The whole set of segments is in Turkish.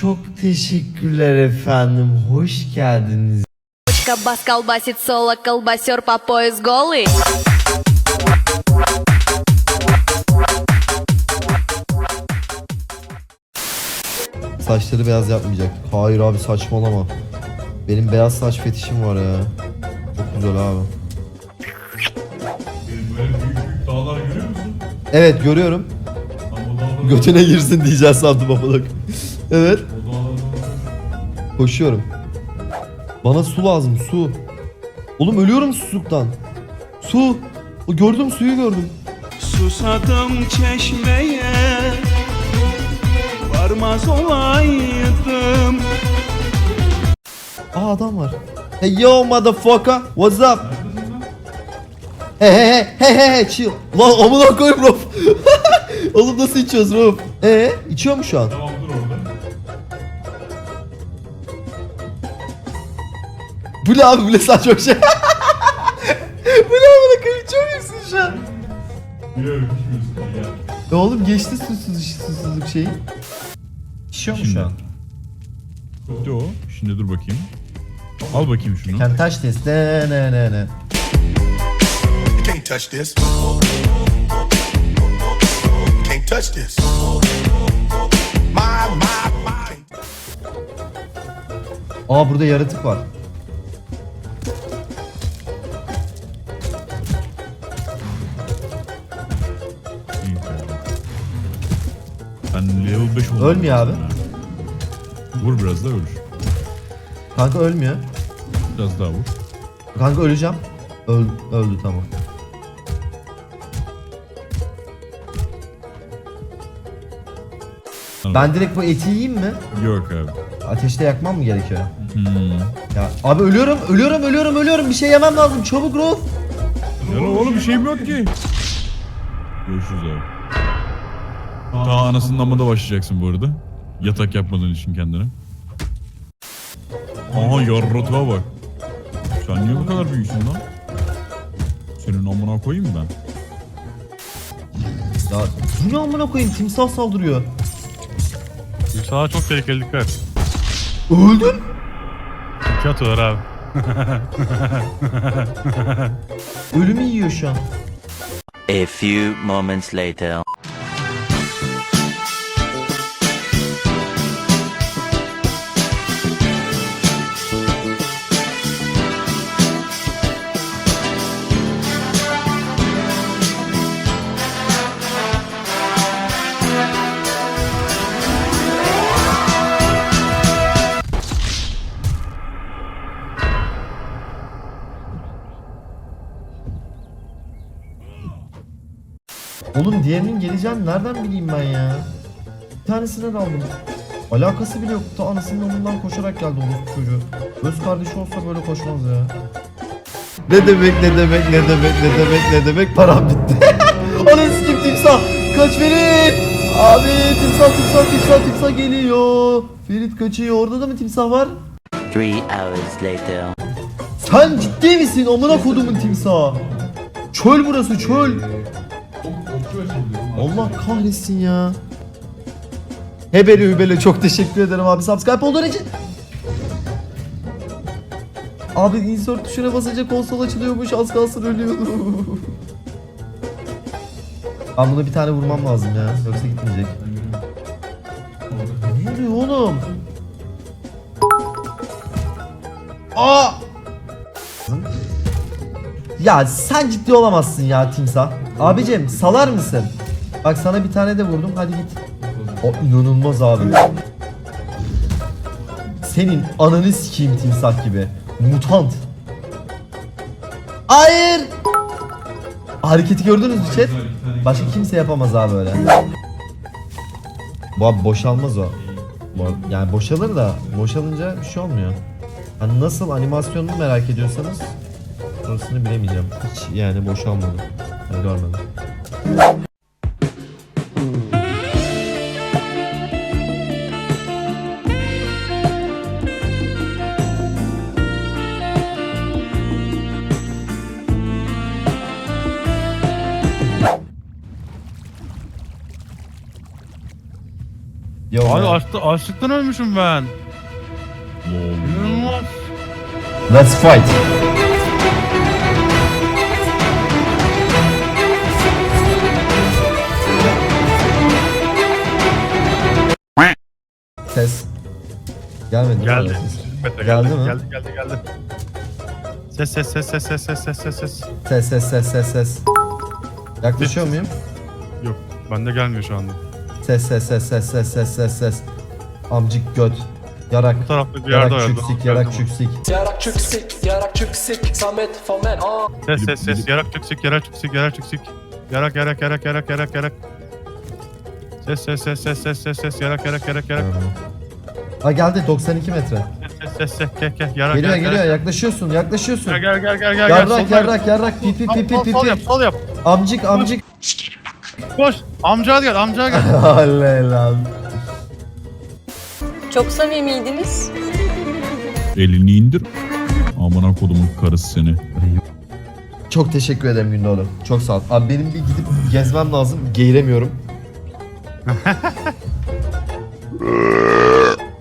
Çok teşekkürler efendim. Hoş geldiniz. Девочка бас колбасит соло, колбасер по пояс голый. Saçları beyaz yapmayacak. Hayır abi saçmalama. Benim beyaz saç fetişim var ya. Çok güzel abi. Böyle büyük büyük dağlar görüyor musun? Evet görüyorum. Tam o dağlar. Götüne girsin diyeceğiz sandım amına. Evet. Koşuyorum. Bana su lazım su. Oğlum ölüyorum susuzluktan. Su. O gördüm suyu gördüm. Susadım çeşmeye Varmaz olaydım Aa adam var. Hey yo motherfucker. What's up? He he he he he chill. Lan amına koyayım Rob. Oğlum nasıl içiyoruz Rob? Ee içiyor mu şu an? Bu ne abi bu ne saçma şey. bu ne amına koyayım içiyor musun şu an? Biliyorum içmiyorsun ya. Oğlum geçti susuzluk, susuzluk şeyi. İçiyor mu şu an? Bitti o. Şimdi dur bakayım. Al bakayım şunu. Can touch this. Ne ne ne ne. Can't touch this. Can't touch this. My, my, my. Aa burada yaratık var. Level 5 oldum. Ölmüyor abi. Vur biraz daha ölür. Kanka ölmüyor. Biraz daha vur. Kanka öleceğim. Öl, öldü tamam. Ben direkt bu eti yiyeyim mi? Yok abi. Ateşte yakmam mı gerekiyor? Hmm. Ya abi ölüyorum, ölüyorum, ölüyorum, ölüyorum. Bir şey yemem lazım. Çabuk Rolf. Ya oğlum bir şeyim yok ki. Görüşürüz abi. Ta anasının amında başlayacaksın bu arada. Yatak yapmadığın için kendine. Aha yarratığa bak. Sen niye bu kadar büyüksün lan? Senin amına koyayım ben. Ya ne amına koyayım? Timsah saldırıyor. Sağa çok tehlikeli dikkat. Öldüm. İki atıyorlar abi. Ölümü yiyor şu an. A few moments later. Oğlum diğerinin geleceğini nereden bileyim ben ya? Bir tanesine daldım. Alakası bile yoktu. Anasının önünden koşarak geldi orospu çocuğu. Öz kardeşi olsa böyle koşmaz ya. Ne demek ne demek ne demek ne demek ne demek param bitti. Ananı sikim timsah. Kaç Ferit. Abi timsah timsah timsah timsah geliyor. Ferit kaçıyor. Orada da mı timsah var? Three hours later. Sen ciddi misin? Amına kodumun timsahı. Çöl burası çöl. Allah kahretsin ya. Hebele hübele çok teşekkür ederim abi subscribe olduğun için. Abi insert tuşuna basınca konsol açılıyormuş az kalsın ölüyorum. Ben buna bir tane vurmam lazım ya yoksa gitmeyecek. Ne oluyor oğlum? Aa! Ya sen ciddi olamazsın ya timsah. Abicim salar mısın? Bak sana bir tane de vurdum hadi git. O inanılmaz abi. Senin ananı sikeyim timsah gibi. Mutant. Hayır. Hareketi gördünüz mü chat? Başka kimse yapamaz abi öyle. Bu abi boşalmaz o. Yani boşalır da boşalınca bir şey olmuyor. Hani nasıl animasyonunu merak ediyorsanız orasını bilemeyeceğim. Hiç yani boşalmadı. Yani görmedim. Abi açlık, açlıktan ölmüşüm ben. İnanılmaz. Let's fight. Ses. Gelmedi? Geldi. Geldi geldi, mi? geldi, geldi, geldi. Ses ses ses ses ses ses ses ses ses. Ses ses ses ses ses. Yaklaşıyor muyum? Yok bende gelmiyor şu anda. Ses ses ses ses ses ses ses ses. Amcık göt. Yarak. Bu tarafta bir yerde Yarak ayarlı. çüksik, yarak çüksik. Yarak çüksik, yarak çüksik, Samet Fomen, aa. Ses ses ses yarak çıksik yarak çıksik yarak çıksik. Yarak yarak yarak yarak yarak yarak. Ses ses ses ses ses ses ses yarak yarak yarak yarak. Ha geldi 92 metre. Ses ses ses ses kek kek yarak Geliyor yarak, geliyor yarak. yaklaşıyorsun yaklaşıyorsun. Gel gel gel gel gel. Yarrak soldan yarrak yarrak pi pi Sol, pi pi sol, pi sol yap sol yap. Amcık amcık. Koş. Amcaya gel amcaya gel. Oley lan. Çok samimiydiniz. Elini indir. Amına kodumun karısı seni. Çok teşekkür ederim Gündoğdu. Çok sağ ol. Abi benim bir gidip gezmem lazım. Geğiremiyorum.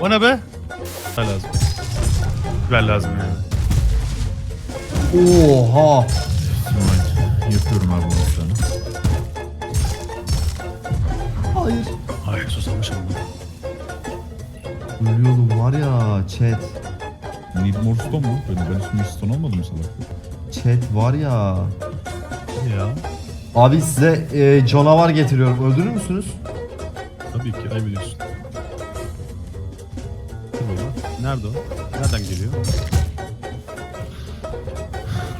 O ne be? Ver lazım. Ver lazım yani. Oha. Yapıyorum abi bunu Ay susamışım. Ölüyordum var ya chat. Need more stone mu? Ben, ben üstüme hiç stone almadım salak. Chat var ya. Ya. Abi size e, canavar getiriyorum. Öldürür müsünüz? Tabii ki ayıp ediyorsun. Kim o? Nerede o? Nereden geliyor?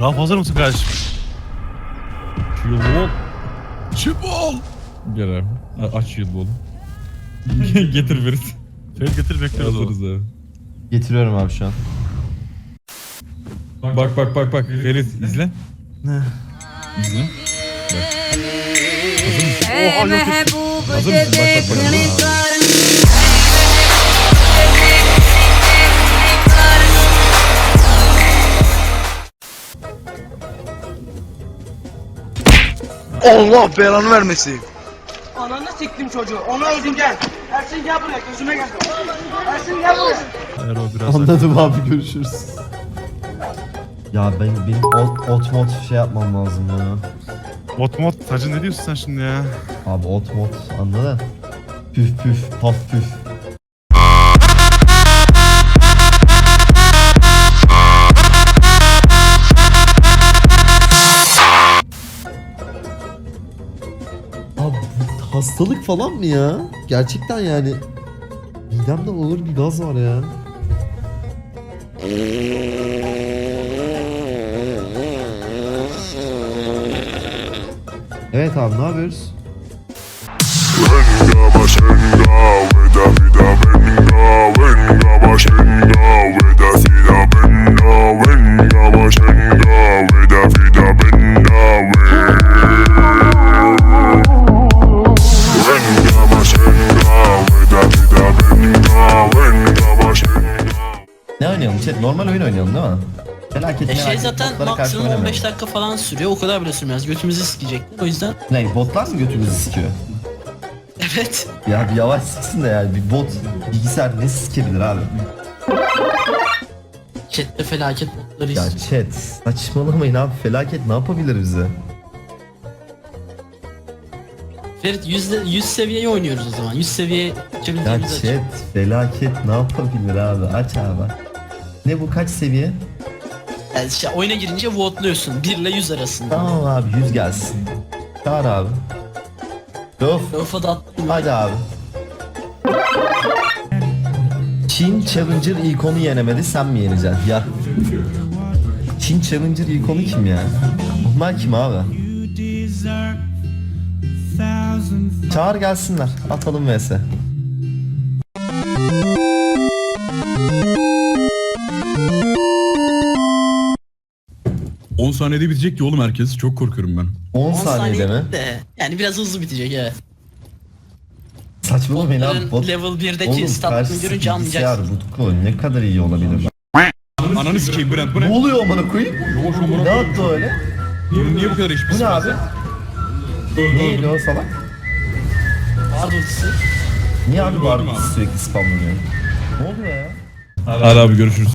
Rauf hazır mısın kardeşim? Yılbol. Çibol. Gel abi. A- aç yılbolu. Getir Ferit. Ferit getir bekliyoruz Hazırız oğlum. abi. Getiriyorum abi şu an. Bak bak bak bak. Ferit izle. Ne? İzle. Mısın? Bak bak bak. Allah belanı vermesin. Ananı siktim çocuğu, onu öldüm gel. Ersin gel buraya, gözüme gel. Ersin gel buraya. O biraz Anladım abi görüşürüz. Ya ben benim ot, ot mod şey yapmam lazım ya. Ot mod tacı ne diyorsun sen şimdi ya? Abi ot mod anladın? Püf püf paf püf. Hastalık falan mı ya? Gerçekten yani midemde ağır bir gaz var ya. Evet abi ne yapıyoruz? Oynayalım chat? Normal oyun oynayalım değil mi? Felaket E şey zaten maksimum oynamayalım. 15 dakika falan sürüyor. O kadar bile sürmez. Götümüzü sikecekler. O yüzden Ne botlar mı götümüzü sikiyor? evet. Ya bir yavaş sıksın da yani bir bot bilgisayar ne sikebilir abi? Chat'te felaket botları Ya istiyor. chat saçmalamayın abi felaket ne yapabilir bize? Ferit 100, 100 seviyeyi oynuyoruz o zaman. 100 seviye Ya geçebildiğimiz açı. chat felaket ne yapabilir abi aç abi. Ne bu kaç seviye? Yani işte oyuna girince vote'luyorsun. 1 ile 100 arasında. Tamam abi 100 gelsin. Çağır abi. Of Rafa da attım. hadi abi. Çin Challenger ikonu yenemedi sen mi yeneceksin ya? Çin Challenger ikonu kim ya? Onlar kim abi? Çağır gelsinler. Atalım vs. saniyede bitecek ki oğlum herkes. Çok korkuyorum ben. 10 10 saniyede mi? De. Yani biraz hızlı bitecek evet. Saçmalamayın abi. Botların Bot... level 1'deki Oğlum statını görünce bilgisayar anlayacaksın. Butku ne kadar iyi olabilir. Ananı sikeyim Brent bu Ne ne? oluyor amına koyayım? Yavaş amına Ne koyayım. yaptı öyle? Niye, niye bu kadar iş Bu ne abi? Neydi o salak? Pardon. Niye abi bu arada sürekli spamlanıyor? Ne oluyor ya? Hadi abi görüşürüz.